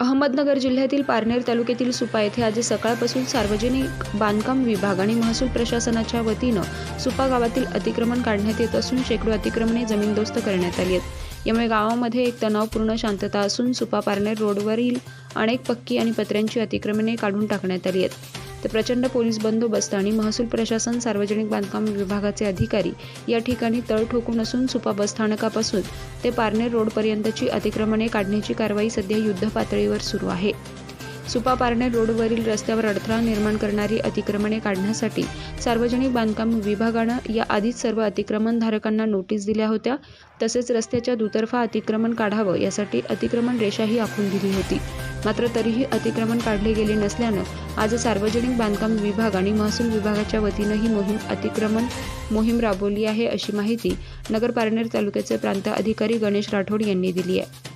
अहमदनगर जिल्ह्यातील पारनेर तालुक्यातील सुपा येथे आज सकाळपासून सार्वजनिक बांधकाम विभाग आणि महसूल प्रशासनाच्या वतीनं सुपा गावातील अतिक्रमण काढण्यात येत असून शेकडो अतिक्रमणे जमीनदोस्त करण्यात आली आहेत. यामुळे गावामध्ये एक तणावपूर्ण शांतता असून सुपा पारनेर रोडवरील अनेक पक्की आणि पत्र्यांची अतिक्रमणे काढून टाकण्यात आली आहेत. तर प्रचंड पोलीस बंदोबस्त आणि महसूल प्रशासन सार्वजनिक बांधकाम विभागाचे अधिकारी या ठिकाणी तळ ठोकून असून सुपा बसस्थानकापासून ते पारनेर रोडपर्यंतची अतिक्रमणे काढण्याची कारवाई सध्या युद्ध पातळीवर सुरू आहे. सुपा पारनेर रोडवरील रस्त्यावर अडथळा निर्माण करणारी अतिक्रमणे काढण्यासाठी सार्वजनिक बांधकाम विभागानं या आधीच सर्व अतिक्रमणधारकांना नोटीस दिल्या होत्या. तसेच रस्त्याच्या दुतर्फा अतिक्रमण काढावं यासाठी अतिक्रमण रेषाही आखून दिली होती. मात्र तरीही अतिक्रमण काढले गेले नसल्यानं आज सार्वजनिक बांधकाम विभाग आणि महसूल विभागाच्या वतीनं ही मोहीम अतिक्रमण मोहीम राबवली आहे अशी माहिती नगर पारनेर तालुक्याचे प्रांत अधिकारी गणेश राठोड यांनी दिली आहे.